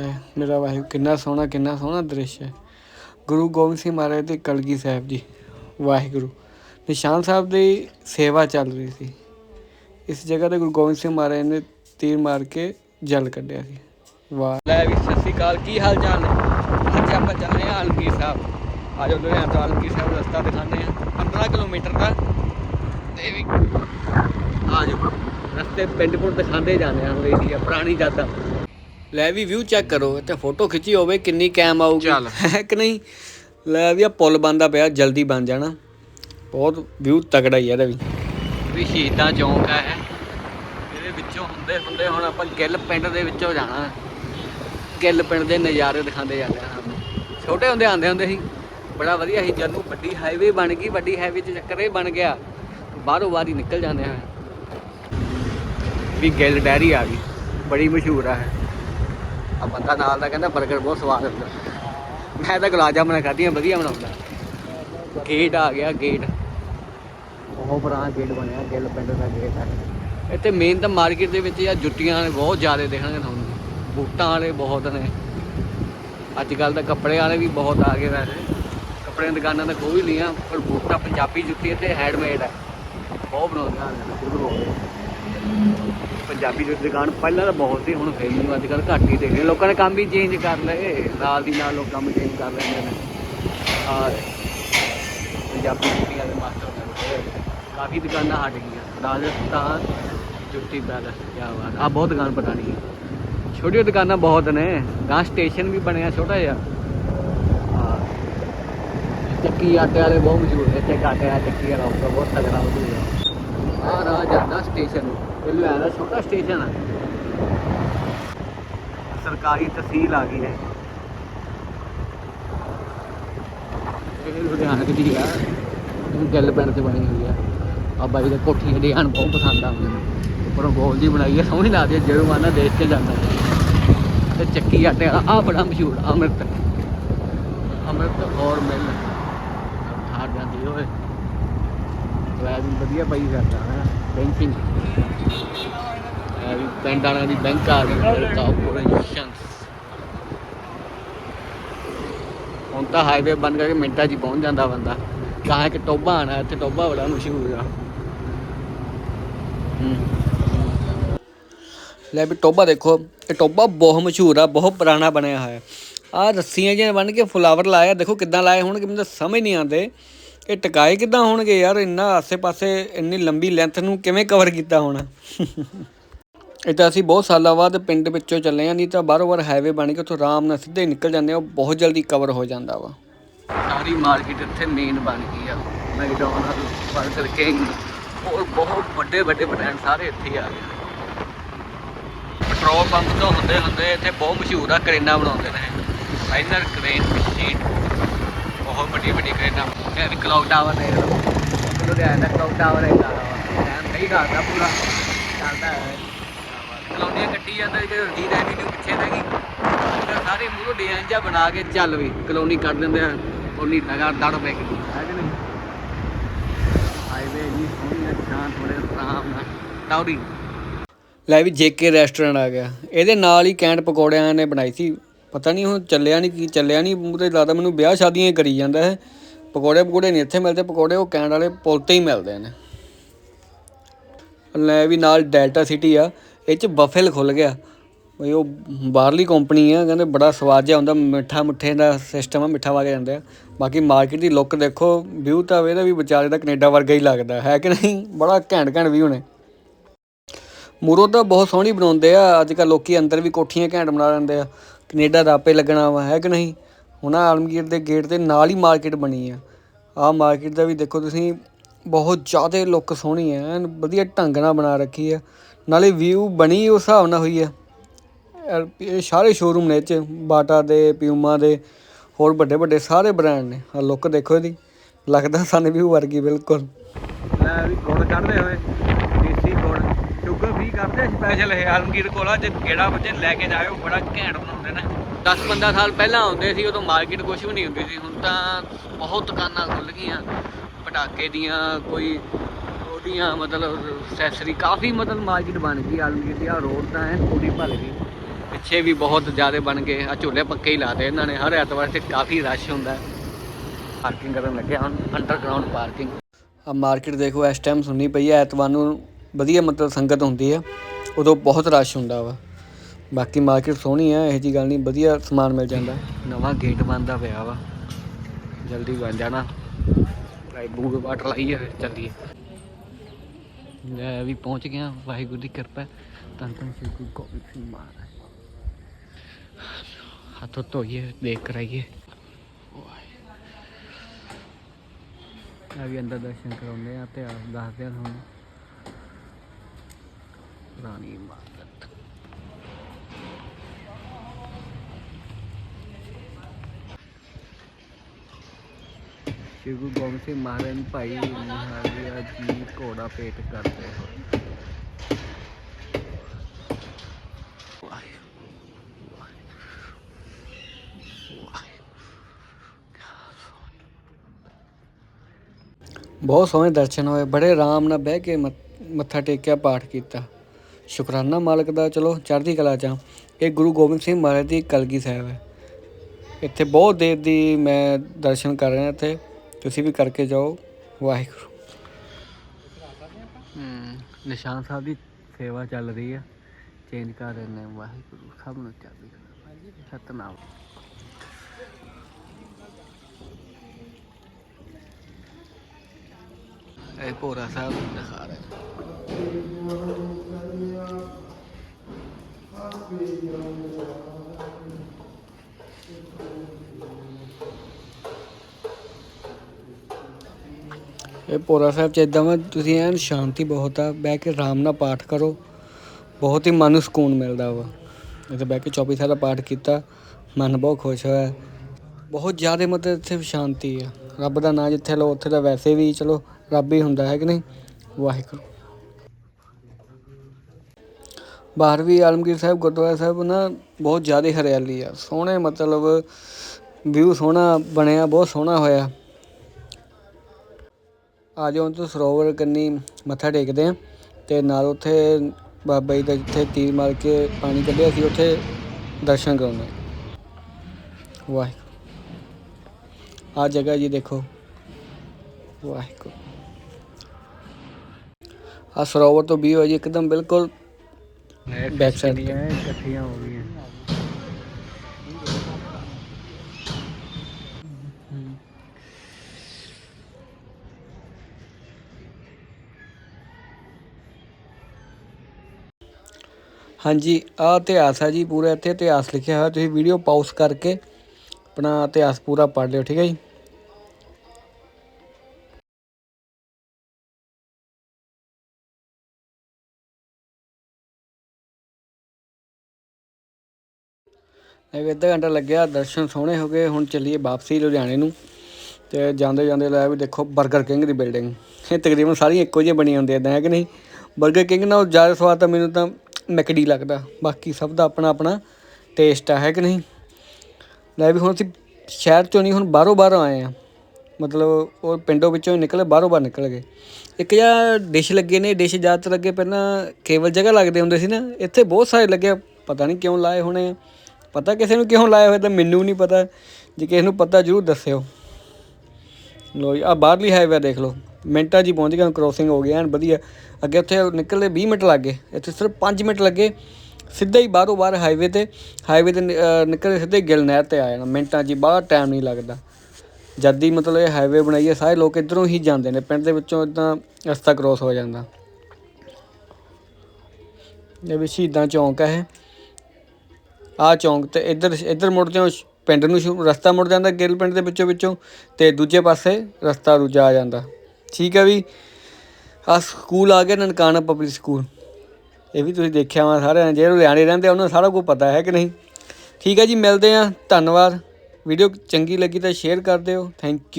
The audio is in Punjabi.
ਹੈ। ਮੇਰਾ ਵਾਹਿਗੁਰੂ, ਕਿੰਨਾ ਸੋਹਣਾ ਕਿੰਨਾ ਸੋਹਣਾ ਦ੍ਰਿਸ਼ ਹੈ। ਗੁਰੂ ਗੋਬਿੰਦ ਸਿੰਘ ਮਹਾਰਾਜ ਤੇ ਕਲਗੀ ਸਾਹਿਬ ਜੀ, ਵਾਹਿਗੁਰੂ। ਨਿਸ਼ਾਨ ਸਾਹਿਬ ਦੀ ਸੇਵਾ ਚੱਲ ਰਹੀ ਸੀ। ਇਸ ਜਗ੍ਹਾ ਤੇ ਗੁਰੂ ਗੋਬਿੰਦ ਸਿੰਘ ਮਹਾਰਾਜ ਨੇ ਤੀਰ ਮਾਰ ਕੇ ਜਲ ਕੱਢਿਆ ਸੀ। ਵਾਹ। ਲੈ ਵੀ ਸਤਿ ਸ੍ਰੀ ਅਕਾਲ, ਕੀ ਹਾਲ ਚਾਲ ਨੇ? ਅੱਜ ਆਪਾਂ ਚੱਲੇ ਹਾਂ ਆਲਮਗੀਰ ਸਾਹਿਬ। ਆਜੋ ਲੁਧਿਆਣਾ ਤੋਂ ਆਲਮਗੀਰ ਸਾਹਿਬ ਰਸਤਾ ਦਿਖਾਉਂਦੇ ਹਾਂ। 15 ਕਿਲੋਮੀਟਰ ਦਾ। ਤੇ ਵੀ ਆਜੋ ਰਸਤੇ ਪਿੰਡ ਪੁੰਡ ਦਿਖਾਉਂਦੇ ਜਾਂਦੇ ਹਾਂ ਏਰੀਆ ਪੁਰਾਣੀ ਯਾਦਾਂ। ਲੈ ਵੀ ਵਿਊ ਚੈੱਕ ਕਰੋ ਇੱਥੇ ਫੋਟੋ ਖਿੱਚੀ ਹੋਵੇ ਕਿੰਨੀ ਕੈਮ ਆਊਗੀ। ਚੱਲ। ਹੈ ਕਿ ਨਹੀਂ? ਲੈ ਵੀ ਆ ਪੁਲ ਬੰਦਾ ਪਿਆ ਜਲਦੀ ਬਣ ਜਾਣਾ। ਬਹੁਤ ਵਿਊ ਤਗੜਾ ਹੀ ਆ ਇਹਦਾ ਵੀ। ਵੀ ਸ਼ਹੀਦਾਂ ਚੌਂਕ ਆ ਇਹ। ਇਹਦੇ ਵਿੱਚੋਂ ਹੁੰਦੇ ਹੁੰਦੇ ਹੁਣ ਆਪਾਂ ਗਿੱਲ ਪਿੰਡ ਦੇ ਵਿੱਚੋਂ ਜਾਣਾ। ਗਿੱਲ ਪਿੰਡ ਦੇ ਨਜ਼ਾਰੇ ਦਿਖਾਉਂਦੇ ਜਾਂਦੇ ਆ ਸਾਨੂੰ। ਛੋਟੇ ਹੁੰਦੇ ਆਂਦੇ ਹੁੰਦੇ ਸੀ। ਬੜਾ ਵਧੀਆ ਸੀ ਜਦੋਂ ਵੱਡੀ ਹਾਈਵੇ ਬਣ ਗਈ ਵੱਡੀ ਹਾਈਵੇ 'ਚ ਚੱਕਰ ਇਹ ਬਣ ਗਿਆ। ਬਾਹਰੋਂ ਬਾਹਰ ਹੀ ਨਿਕਲ ਜਾਂਦੇ ਆ। ਵੀ ਗਿੱਲ ਡੈਰੀ ਆ ਗਈ। ਬੜੀ ਮਸ਼ਹੂਰ ਆ ਇਹ। ਆ ਬੰਦਾ ਨਾਲ ਦਾ ਕਹਿੰਦਾ 버ਗਰ ਬਹੁਤ ਸਵਾਦ ਹੁੰਦਾ। ਮੈਂ ਤਾਂ ਗੁਲਾਬ ਜਾਮਣਾ ਖਾਧੀਆਂ ਵਧੀਆ ਬਣਾਉਂਦਾ ਗੇਟ ਆ ਗਿਆ ਗੇਟ ਬਹੁਤ ਪੁਰਾਣਾ ਗੇਟ ਬਣਿਆ ਗਿੱਲ ਪਿੰਡ ਦਾ ਗੇਟ ਹੈ ਇੱਥੇ ਮੇਨ ਤਾਂ ਮਾਰਕੀਟ ਦੇ ਵਿੱਚ ਯਾ ਜੁੱਤੀਆਂ ਬਹੁਤ ਜ਼ਿਆਦਾ ਦੇਖਣਗੇ ਤੁਹਾਨੂੰ। ਬੂਟਾਂ ਵਾਲੇ ਬਹੁਤ ਨੇ। ਅੱਜ ਕੱਲ ਤਾਂ ਕੱਪੜੇ ਵਾਲੇ ਵੀ ਬਹੁਤ ਆ ਗਏ ਵੈਸੇ। ਕੱਪੜਿਆਂ ਦੀਆਂ ਦੁਕਾਨਾਂ ਤਾਂ ਕੋਈ ਨਹੀਂ ਆ ਪਰ ਬੂਟਾ ਪੰਜਾਬੀ ਜੁੱਤੀ ਇੱਥੇ ਹੈਂਡਮੇਡ ਹੈ ਬਹੁਤ ਬਣਾਉਂਦੇ ਆ। ਸ਼ੁਰੂ ਹੋ ਗਏ ਪੰਜਾਬੀ ਦੀ ਦੁਕਾਨ ਪਹਿਲਾਂ ਤਾਂ ਬਹੁਤ ਸੀ, ਹੁਣ ਫੇਰ ਮੈਨੂੰ ਅੱਜ ਕੱਲ ਘੱਟ ਹੀ ਦੇਖਦੇ ਲੋਕਾਂ ਨੇ ਕੰਮ ਵੀ ਚੇਂਜ ਕਰ ਲਏ, ਨਾਲ ਦੀ ਨਾਲ ਲੋਕ ਕੰਮ ਚੇਂਜ ਕਰ ਲੈਂਦੇ ਨੇ। ਆ ਪੰਜਾਬੀ ਜੁੱਤੀਆਂ ਦੇ ਮਾਸਟਰ ਕਾਫੀ ਦੁਕਾਨਾਂ ਹਟ ਗਈਆਂ। ਰਾਜਸਥਾਨ, ਜੁੱਤੀ ਪੈਲਸ ਕੀ ਬਾਤ ਆ ਬਹੁਤ ਦੁਕਾਨ ਪਤਾ ਨਹੀਂ ਛੋਟੀਆਂ ਦੁਕਾਨਾਂ ਬਹੁਤ ਨੇ। ਗਾਂ ਸਟੇਸ਼ਨ ਵੀ ਬਣਿਆ ਛੋਟਾ ਜਿਹਾ। ਚੱਕੀ ਆਟੇ ਵਾਲੇ ਬਹੁਤ ਮਸ਼ਹੂਰ ਹੈ ਇੱਥੇ ਆਟੇ ਵਾਲਾ ਚੱਕੀ ਵਾਲਾ ਹੁੰਦਾ ਬਹੁਤ ਤਗੜਾ ਮਸ਼ਹੂਰ ਹੈ। ਆ ਰਾਜ ਜਾਂਦਾ ਸਟੇਸ਼ਨ ਇਹ ਲੁਧਿਆਣਾ ਛੋਟਾ ਸਟੇਸ਼ਨ ਹੈ ਸਰਕਾਰੀ ਤਹਿਸੀਲ ਆ ਗਈ ਹੈ। ਇਹ ਲੁਧਿਆਣਾ ਦੀ ਹੈ ਗੱਲ ਪਿੰਡ ਤੇ ਬਣੀ ਹੋਈ ਆ। ਆ ਬਾਈ ਦੇ ਕੋਠੀ ਜਿਹੜੀ ਹਨ ਬਹੁਤ ਪਸੰਦ ਆ ਮੈਨੂੰ ਉੱਪਰੋਂ ਗੋਲ ਜੀ ਬਣਾਈ ਹੈ ਸੋਹਣੀ ਲੱਗਦੀ ਹੈ ਜਦੋਂ ਮਾਨਾ ਦੇਖ ਕੇ ਜਾਂਦਾ ਤੇ ਚੱਕੀ ਆਟੇ ਵਾਲਾ ਆ ਬੜਾ ਮਸ਼ਹੂਰ ਅੰਮ੍ਰਿਤ। ਅੰਮ੍ਰਿਤ ਔਰ ਮਿਲ ਹਾਰ ਜਾਂਦੀ ਓਏ ਵੈ ਵੀ ਵਧੀਆ ਪਈ ਕਰਦਾ ਹੈ ਬੈਂਕਿੰਗ ਵੀ ਪਿੰਡ ਵਾਲਿਆਂ ਦੀ ਬੈਂਕ ਆ ਗਈ ਕਾਰਪੋਰੇਸ਼ਨ ਹੁਣ ਤਾਂ ਹਾਈਵੇ ਬਣ ਕਰਕੇ ਮਿੰਟਾਂ 'ਚ ਪਹੁੰਚ ਜਾਂਦਾ ਬੰਦਾ। ਕਹਾਂ ਕਿ ਟੋਬਾ ਆਣਾ ਇੱਥੇ ਟੋਬਾ ਬੜਾ ਮਸ਼ਹੂਰ ਆ। ਲੈ ਵੀ ਟੋਬਾ ਦੇਖੋ, ਇਹ ਟੋਬਾ ਬਹੁਤ ਮਸ਼ਹੂਰ ਆ, ਬਹੁਤ ਪੁਰਾਣਾ ਬਣਿਆ ਹੋਇਆ। ਆ ਰੱਸੀਆਂ ਜਿਹੀਆਂ ਬਣ ਕੇ ਫਲਾਵਰ ਲਾਇਆ, ਦੇਖੋ ਕਿੱਦਾਂ ਲਾਏ ਹੋਣਗੇ, ਮੈਨੂੰ ਤਾਂ ਸਮਝ ਨਹੀਂ ਆਉਂਦੇ। ਇਹ ਟਿਕਾਏ ਕਿੱਦਾਂ ਹੋਣਗੇ ਯਾਰ? ਇੰਨਾ ਆਸੇ-ਪਾਸੇ, ਇੰਨੀ ਲੰਬੀ ਲੈਂਥ ਨੂੰ ਕਿਵੇਂ ਕਵਰ ਕੀਤਾ ਹੋਣਾ? ਇਹ ਤਾਂ ਅਸੀਂ ਬਹੁਤ ਸਾਲਾਂ ਬਾਅਦ ਪਿੰਡ ਵਿੱਚੋਂ ਚੱਲੇ ਆ, ਨਹੀਂ ਤਾਂ ਬਾਰੋ ਬਾਰ ਹਾਈਵੇ ਬਣ ਕੇ ਉੱਥੋਂ ਆਰਾਮ ਨਾਲ ਸਿੱਧੇ ਨਿਕਲ ਜਾਂਦੇ ਆ, ਉਹ ਬਹੁਤ ਜਲਦੀ ਕਵਰ ਹੋ ਜਾਂਦਾ ਵਾ। ਸਾਰੀ ਮਾਰਕੀਟ ਇੱਥੇ ਮੇਨ ਬਣ ਗਈ ਆ ਮੈਕਡੋਨਲਡ ਬਰਗਰ ਕਿੰਗ ਹੋਰ ਬਹੁਤ ਵੱਡੇ ਵੱਡੇ ਬ੍ਰਾਂਡ ਸਾਰੇ ਇੱਥੇ ਆ ਗਏ। ਪੈਟਰੋਲ ਪੰਪ ਤੋਂ ਹੁੰਦੇ ਹੁੰਦੇ ਇੱਥੇ ਬਹੁਤ ਮਸ਼ਹੂਰ ਆ, ਕਰੇਨਾ ਬਣਾਉਂਦੇ ਨੇ। ਫਾਈਨਲ ਕ੍ਰੇਨ ਮਸ਼ੀਨ ਬਹੁਤ ਵੱਡੀ ਵੱਡੀ ਕਰੇਨਾ ਇਹ ਵੀ ਕਲੌਕ ਟਾਵਰ ਨੇ ਲੁਧਿਆਣਾ ਦਾ ਕਲੌਕ ਟਾਵਰ ਹੈ ਟਾਈਮ ਸਹੀ ਕਰਦਾ ਪੂਰਾ। ਚੱਲਦਾ ਹੈ। ਕਲੋਨੀਆਂ ਕੱਟੀ ਜਾਂਦਾ ਜੇ ਰਜੀ ਰੈਵਨਿਊ ਪਿੱਛੇ ਰਹਿ ਗਈ। ਸਾਰੇ ਮੂਹਰੋਂ ਡਿਜ਼ਾਈਨ ਜਿਹਾ ਬਣਾ ਕੇ ਚੱਲ ਵੀ, ਕਲੋਨੀ ਕਰ ਦਿੰਦੇ ਆ। ਉਨੀ ਲਗਾ ਦੜ ਪੈ ਗਈ। ਹੈ ਕਿ ਨਹੀਂ? ਹਾਈਵੇ ਜੀ, ਸੋਹਣੀ ਆ ਸ਼ਾਂਤ ਥੋੜੇ ਆਰਾਮ ਨਾਲ। ਟਾਉਰੀ ਲੈ ਵੀ ਜੇਕੇ ਰੈਸਟੋਰੈਂਟ ਆ ਗਿਆ। ਇਹਦੇ ਨਾਲ ਹੀ ਕੈਂਟ ਪਕੌੜਿਆਂ ਨੇ ਬਣਾਈ ਸੀ। ਪਤਾ ਨਹੀਂ ਹੁਣ ਚੱਲਿਆ ਨਹੀਂ ਕੀ, ਚੱਲਿਆ ਨਹੀਂ ਮੂਹਰੇ ਲੱਗਦਾ ਮੈਨੂੰ ਵਿਆਹ ਸ਼ਾਦੀਆਂ ਹੀ ਕਰੀ ਜਾਂਦਾ ਹੈ। ਪਕੌੜੇ ਪਕੌੜੇ ਨਹੀਂ ਇੱਥੇ ਮਿਲਦੇ, ਪਕੌੜੇ ਉਹ ਕੈਨੇਡਾ ਵਾਲੇ ਪੁਲ ਤੇ ਹੀ ਮਿਲਦੇ ਨੇ। ਲੈ ਵੀ ਨਾਲ ਡੈਲਟਾ ਸਿਟੀ ਆ, ਇਹ ਚ ਬਫਲ ਖੁੱਲ ਗਿਆ। ਬਈ ਉਹ ਬਾਹਰਲੀ ਕੰਪਨੀ ਆ, ਕਹਿੰਦੇ ਬੜਾ ਸਵਾਦ ਜਿਹਾ ਹੁੰਦਾ, ਮਿੱਠਾ ਮੁੱਠੇ ਦਾ ਸਿਸਟਮ ਆ, ਮਿੱਠਾ ਵਾ ਕੇ ਜਾਂਦੇ ਆ। ਬਾਕੀ ਮਾਰਕੀਟ ਦੀ ਲੁੱਕ ਦੇਖੋ ਵਿਊ ਤਾਂ ਇਹਦਾ ਵੀ ਵਿਚਾਰੇ ਦਾ ਕੈਨੇਡਾ ਵਰਗਾ ਹੀ ਲੱਗਦਾ, ਹੈ ਕਿ ਨਹੀਂ? ਬੜਾ ਘੈਂਟ ਘੈਂਟ ਵਿਊ ਨੇ। ਮੂਰੋ ਤਾਂ ਬਹੁਤ ਸੋਹਣੀ ਬਣਾਉਂਦੇ ਆ, ਅੱਜ ਕੱਲ ਲੋਕੀ ਅੰਦਰ ਵੀ ਕੋਠੀਆਂ ਘੈਂਟ ਬਣਾ ਲੈਂਦੇ ਆ। ਕੈਨੇਡਾ ਦਾ ਆਪੇ ਲੱਗਣਾ ਵਾ, ਹੈ ਕਿ ਨਹੀਂ? ਹੁਣ ਆਹ ਆਲਮਗੀਰ ਦੇ ਗੇਟ ਦੇ ਨਾਲ ਹੀ ਮਾਰਕੀਟ ਬਣੀ ਆ। ਆਹ ਮਾਰਕੀਟ ਦਾ ਵੀ ਦੇਖੋ ਤੁਸੀਂ, ਬਹੁਤ ਜ਼ਿਆਦਾ ਲੁੱਕ ਸੋਹਣੀ ਹੈ ਐਨ ਵਧੀਆ ਢੰਗ ਨਾਲ ਬਣਾ ਰੱਖੀ ਹੈ ਨਾਲੇ ਵਿਊ ਬਣੀ ਉਸ ਹਿਸਾਬ ਨਾਲ ਹੋਈ ਹੈ ਇਹ ਸਾਰੇ ਸ਼ੋਰੂਮ ਨੇ ਇਹ 'ਚ, ਬਾਟਾ ਦੇ, ਪਿਊਮਾ ਦੇ, ਹੋਰ ਵੱਡੇ ਵੱਡੇ ਸਾਰੇ ਬ੍ਰਾਂਡ ਨੇ। ਆ ਲੁੱਕ ਦੇਖੋ ਇਹਦੀ, ਲੱਗਦਾ ਸਨ ਵਿਊ ਵਰਗੀ ਬਿਲਕੁਲ। ਲੈ ਵੀ ਗੁੜ ਕੱਢਦੇ ਹੋਏ, ਦੇਸੀ ਗੁੜ। ਸ਼ੂਗਰ ਫ੍ਰੀ ਕਰਦੇ ਸਪੈਸ਼ਲ ਇਹ ਆਲਮਗੀਰ ਕੋਲਾ ਜੇ ਗੇੜਾ ਬੱਚੇ ਲੈ ਕੇ ਜਾਇਓ, ਬੜਾ ਘੈਂਟ ਬਣਾਉਂਦੇ ਨੇ। 10 15 ਸਾਲ ਪਹਿਲਾਂ ਆਉਂਦੇ ਸੀ, ਉਦੋਂ ਮਾਰਕੀਟ ਕੁਝ ਵੀ ਨਹੀਂ ਹੁੰਦੀ ਸੀ। ਹੁਣ ਤਾਂ ਬਹੁਤ ਦੁਕਾਨਾਂ ਖੁੱਲ ਗਈਆਂ। ਪਟਾਕੇ ਦੀਆਂ ਕੋਈ ਉਹਦੀਆਂ ਮਤਲਬ ਅਸੈਸਰੀ ਕਾਫੀ ਮਤਲਬ ਮਾਰਕੀਟ ਬਣ ਗਈ। ਆਲਮਗੀਰ ਦੀ ਆ ਰੋਡ ਤਾਂ ਹੈ ਪੂਰੀ ਭਰ ਗਈ। ਪਿੱਛੇ ਵੀ ਬਹੁਤ ਜ਼ਿਆਦਾ ਬਣ ਗਏ। ਆ ਝੂਲੇ ਪੱਕੇ ਹੀ ਲਾਤੇ ਇਹਨਾਂ ਨੇ। ਹਰ ਐਤਵਾਰ ਤੇ ਕਾਫੀ ਰਸ਼ ਹੁੰਦਾ। ਪਾਰਕਿੰਗ ਕਰਨ ਲੱਗਿਆ ਹੁਣ। ਅੰਡਰਗਰਾਉਂਡ ਪਾਰਕਿੰਗ ਆ ਮਾਰਕੀਟ ਦੇਖੋ, ਇਸ ਟਾਈਮ ਸੁਣਨੀ ਪਈ ਹੈ। ਐਤਵਾਰ ਨੂੰ ਵਧੀਆ ਮਤਲਬ ਸੰਗਤ ਹੁੰਦੀ ਆ ਉਦੋਂ ਬਹੁਤ ਰਸ਼ ਹੁੰਦਾ ਵਾ। ਬਾਕੀ ਮਾਰਕੀਟ ਸੋਹਣੀ ਆ, ਇਹੋ ਜੀ ਗੱਲ ਨਹੀਂ, ਵਧੀਆ ਸਮਾਨ ਮਿਲ ਜਾਂਦਾ। ਨਵਾਂ ਗੇਟ ਬਣਦਾ ਪਿਆ ਵਾ। ਜਲਦੀ ਬਣ ਜਾਣਾ। ਭਾਈ ਬੂਗ ਵਾਟਰ ਲਾਈਏ, ਫਿਰ ਚੱਲੀਏ। ਲੈ ਵੀ ਪਹੁੰਚ ਗਿਆ, ਵਾਹਿਗੁਰੂ ਦੀ ਕਿਰਪਾ। ਤਨ ਤਨ ਸ੍ਰੀ ਗੁਰੂ ਗੋਬਿੰਦ ਸਿੰਘ ਮਹਾਰਾਜ। ਹੱਥੋਂ ਧੋਈਏ, ਦੇਖ ਕਰਾਈਏ। ਆ ਵੀ ਅੰਦਰ ਦਰਸ਼ਨ ਕਰਾਉਂਦੇ ਆ ਤੇ ਦੱਸਦੇ ਹਾਂ ਤੁਹਾਨੂੰ। ਪੁਰਾਣੀ ਇਮਾਰਤ ਸ਼੍ਰੀ ਗੁਰੂ ਗੋਬਿੰਦ ਸਿੰਘ ਮਹਾਰਾਜ ਨੂੰ ਭਾਈ ਨਿਹਾਰੀਆ ਜੀ ਘੋੜਾ ਭੇਟ ਕਰਦੇ ਹੋ। ਬਹੁਤ ਸੋਹਣੇ ਦਰਸ਼ਨ ਹੋਏ, ਬੜੇ ਆਰਾਮ ਨਾਲ ਬਹਿ ਕੇ ਮੱਥਾ ਟੇਕਿਆ, ਪਾਠ ਕੀਤਾ। ਸ਼ੁਕਰਾਨਾ ਮਾਲਕ ਦਾ, ਚਲੋ ਚੜ੍ਹਦੀ ਕਲਾ ਚ ਇਹ ਗੁਰੂ ਗੋਬਿੰਦ ਸਿੰਘ ਮਹਾਰਾਜ ਦੀ ਕਲਗੀ ਸਾਹਿਬ ਹੈ। ਇੱਥੇ ਬਹੁਤ ਦੇਰ ਦੀ ਮੈਂ ਦਰਸ਼ਨ ਕਰ ਰਿਹਾ ਇੱਥੇ। ਤੁਸੀਂ ਵੀ ਕਰਕੇ ਜਾਓ ਵਾਹਿਗੁਰੂ। ਹੂੰ ਨਿਸ਼ਾਨ ਸਾਹਿਬ ਦੀ ਸੇਵਾ ਚੱਲ ਰਹੀ ਹੈ ਚੇਂਜ ਕਰ ਰਹੇ ਨੇ ਵਾਹਿਗੁਰੂ ਸਭ ਨੂੰ ਚੱਲਦੀ ਕਲਾ ਸਤਨਾਮ। ਇਹ ਭੋਰਾ ਸਾਹਿਬ ਦਿਖਾ ਰਹੇ ਇਹ ਭੋਰਾ ਸਾਹਿਬ ਚ ਇਦਾਂ ਵਾ ਤੁਸੀਂ ਐਨ ਸ਼ਾਂਤੀ ਬਹੁਤ ਆ, ਬਹਿ ਕੇ ਆਰਾਮ ਨਾਲ ਪਾਠ ਕਰੋ। ਬਹੁਤ ਹੀ ਮਨ ਨੂੰ ਸਕੂਨ ਮਿਲਦਾ ਵਾ। ਇੱਥੇ ਬਹਿ ਕੇ ਚੌਪੀ ਸਾਹਿਬ ਦਾ ਪਾਠ ਕੀਤਾ, ਮਨ ਬਹੁਤ ਖੁਸ਼ ਹੋਇਆ। ਬਹੁਤ ਜ਼ਿਆਦਾ ਮਤਲਬ ਇੱਥੇ ਸ਼ਾਂਤੀ ਆ। ਰੱਬ ਦਾ ਨਾਂ ਜਿੱਥੇ ਲਓ, ਉੱਥੇ ਤਾਂ ਵੈਸੇ ਵੀ ਚਲੋ, ਰੱਬ ਹੀ ਹੁੰਦਾ, ਹੈ ਕਿ ਨਹੀਂ? ਵਾਹਿਗੁਰੂ। ਬਾਹਰ ਵੀ ਆਲਮਗੀਰ ਸਾਹਿਬ, ਗੁਰਦੁਆਰਾ ਸਾਹਿਬ, ਨਾ ਬਹੁਤ ਜ਼ਿਆਦਾ ਹਰਿਆਲੀ ਆ। ਸੋਹਣੇ ਮਤਲਬ ਵਿਊ ਸੋਹਣਾ ਬਣਿਆ, ਬਹੁਤ ਸੋਹਣਾ ਹੋਇਆ। ਆ ਜਾਓ ਤੋਂ ਸਰੋਵਰ ਕੰਨੀ ਮੱਥਾ ਟੇਕਦੇ ਆ ਤੇ ਨਾਲ ਉੱਥੇ ਬਾਬਾ ਜੀ ਦਾ ਜਿੱਥੇ ਤੀਰ ਮਾਰ ਕੇ ਪਾਣੀ ਕੱਢਿਆ ਸੀ ਉੱਥੇ ਦਰਸ਼ਨ ਕਰਾਉਂਦੇ। ਵਾਹਿਗੁਰੂ। ਆ ਜਗ੍ਹਾ ਜੀ ਦੇਖੋ। ਵਾਹਿਗੁਰੂ। ਆ ਸਰੋਵਰ ਤੋਂ ਵੀ ਹੋ ਜੀ ਇੱਕਦਮ ਬਿਲਕੁਲ ਬੈਕ ਸਾਈਡ ਤੇ ਇਕੱਠੀਆਂ ਹੋ ਗਈਆਂ। ਹਾਂਜੀ, ਆ ਇਤਿਹਾਸ ਹੈ ਜੀ, ਪੂਰਾ ਇੱਥੇ ਇਤਿਹਾਸ ਲਿਖਿਆ ਹੋਇਆ, ਤੁਸੀਂ ਵੀਡੀਓ ਪਾਉਸ ਕਰਕੇ ਆਪਣਾ ਇਤਿਹਾਸ ਪੂਰਾ ਪੜ੍ਹ ਲਿਓ, ਠੀਕ ਹੈ ਜੀ? ਇਹ ਅੱਧਾ ਘੰਟਾ ਲੱਗਿਆ, ਦਰਸ਼ਨ ਸੋਹਣੇ ਹੋ ਗਏ, ਹੁਣ ਚੱਲੀਏ ਵਾਪਸੀ ਲੁਧਿਆਣੇ ਨੂੰ। ਤੇ ਜਾਂਦੇ ਜਾਂਦੇ ਲੈ ਵੀ ਦੇਖੋ 버ਗਰ ਕਿੰਗ ਦੀ ਬਿਲਡਿੰਗ ਇਹ ਤਕਰੀਬਨ ਸਾਰੀਆਂ ਇੱਕੋ ਜਿਹੀਆਂ ਬਣੀ ਹੁੰਦੀਆਂ ਇਦਾਂ ਹੈ ਕਿ ਨਹੀਂ? 버ਗਰ ਕਿੰਗ ਨਾਲ ਜ਼ਿਆਦਾ ਸਵਾਦ ਤਾਂ ਮੈਨੂੰ ਤਾਂ ਮੈਕਡੀ ਲੱਗਦਾ। ਬਾਕੀ ਸਭ ਦਾ ਆਪਣਾ ਆਪਣਾ ਟੇਸਟ ਆ, ਹੈ ਕਿ ਨਹੀਂ? ਲੈ ਵੀ ਹੁਣ ਅਸੀਂ ਸ਼ਹਿਰ ਚੋਂ ਨਹੀਂ, ਹੁਣ ਬਾਹਰੋਂ ਬਾਹਰੋਂ ਆਏ ਆ ਮਤਲਬ ਉਹ ਪਿੰਡੋਂ ਵਿੱਚੋਂ ਹੀ ਨਿਕਲੇ, ਬਾਹਰੋਂ ਬਾਹਰ ਨਿਕਲ ਗਏ। ਇੱਕ ਜਾਂ ਡਿਸ਼ ਲੱਗੇ ਨੇ ਡਿਸ਼ ਜ਼ਿਆਦਾਤਰ ਅੱਗੇ ਪਹਿਲਾਂ ਕੇਵਲ ਜਗ੍ਹਾ ਲੱਗਦੇ ਹੁੰਦੇ ਸੀ ਨਾ, ਇੱਥੇ ਬਹੁਤ ਸਾਰੇ ਲੱਗੇ, ਪਤਾ ਨਹੀਂ ਕਿਉਂ ਲਾਏ ਹੋਣੇ ਆ। ਪਤਾ ਕਿਸੇ ਨੂੰ ਕਿਉਂ ਲਾਏ ਹੋਏ, ਤਾਂ ਮੈਨੂੰ ਨਹੀਂ ਪਤਾ। ਜੇ ਕਿਸੇ ਨੂੰ ਪਤਾ, ਜਰੂਰ ਦੱਸਿਓ। ਲੋ ਜੀ ਆ ਬਾਹਰਲੀ ਹਾਈਵੇ ਦੇਖ ਲਓ। ਮਿੰਟਾਂ 'ਚ ਹੀ ਪਹੁੰਚ ਗਏ ਕ੍ਰੋਸਿੰਗ ਹੋ ਗਿਆ ਐਨ ਵਧੀਆ। ਅੱਗੇ ਉੱਥੇ ਨਿਕਲਦੇ 20 ਮਿੰਟ ਲੱਗ ਗਏ ਇੱਥੇ ਸਿਰਫ 5 ਮਿੰਟ ਲੱਗੇ। ਸਿੱਧਾ ਹੀ ਬਾਹਰੋਂ ਬਾਹਰ ਹਾਈਵੇ ਤੇ ਹਾਈਵੇ ਤੇ ਅਹ, ਨਿਕਲ ਸਿੱਧੇ ਗਿਲ ਨਹਿਰ ਤੇ ਆ ਜਾਣਾ ਮਿੰਟਾਂ 'ਚ ਹੀ ਬਾਹਰ ਟਾਈਮ ਨਹੀਂ ਲੱਗਦਾ। ਜਦ ਹੀ ਮਤਲਬ ਇਹ ਹਾਈਵੇ ਬਣਾਈਏ ਸਾਰੇ ਲੋਕ ਇੱਧਰੋਂ ਹੀ ਜਾਂਦੇ ਨੇ ਪਿੰਡ ਦੇ ਵਿੱਚੋਂ ਇਦਾਂ ਰਸਤਾ ਕ੍ਰੋਸ ਹੋ ਜਾਂਦਾ। ਇਹ ਵੀ ਸ਼ਹੀਦਾਂ ਚੌਂਕ ਹੈ ਇਹ। ਆ ਚੌਂਕ ਤੇ ਇੱਧਰ ਇੱਧਰ ਮੁੜਦੇ ਹੋ ਪਿੰਡ ਨੂੰ ਸ਼ੁਰੂ- ਰਸਤਾ ਮੁੜ ਜਾਂਦਾ ਗਿੱਲ ਪਿੰਡ ਦੇ ਵਿੱਚੋਂ ਵਿੱਚੋਂ ਤੇ ਦੂਜੇ ਪਾਸੇ ਰਸਤਾ ਦੂਜਾ ਆ ਜਾਂਦਾ। ਠੀਕ ਹੈ ਵੀ ਆ ਸਕੂਲ ਆ ਗਿਆ ਨਨਕਾਣਾ ਪਬਲਿਕ ਸਕੂਲ ਇਹ ਵੀ ਤੁਸੀਂ ਦੇਖਿਆ ਵਾ ਸਾਰਿਆਂ ਨੇ ਜਿਹੜੇ ਲੁਧਿਆਣੇ ਰਹਿੰਦੇ ਆ, ਉਹਨਾਂ ਨੂੰ ਸਾਰਾ ਕੁਝ ਪਤਾ ਹੈ ਕਿ ਨਹੀਂ? ਠੀਕ ਹੈ ਜੀ, ਮਿਲਦੇ ਆ ਧੰਨਵਾਦ। ਵੀਡੀਓ ਚੰਗੀ ਲੱਗੀ ਤਾਂ ਸ਼ੇਅਰ ਕਰ ਦਿਓ। Thank you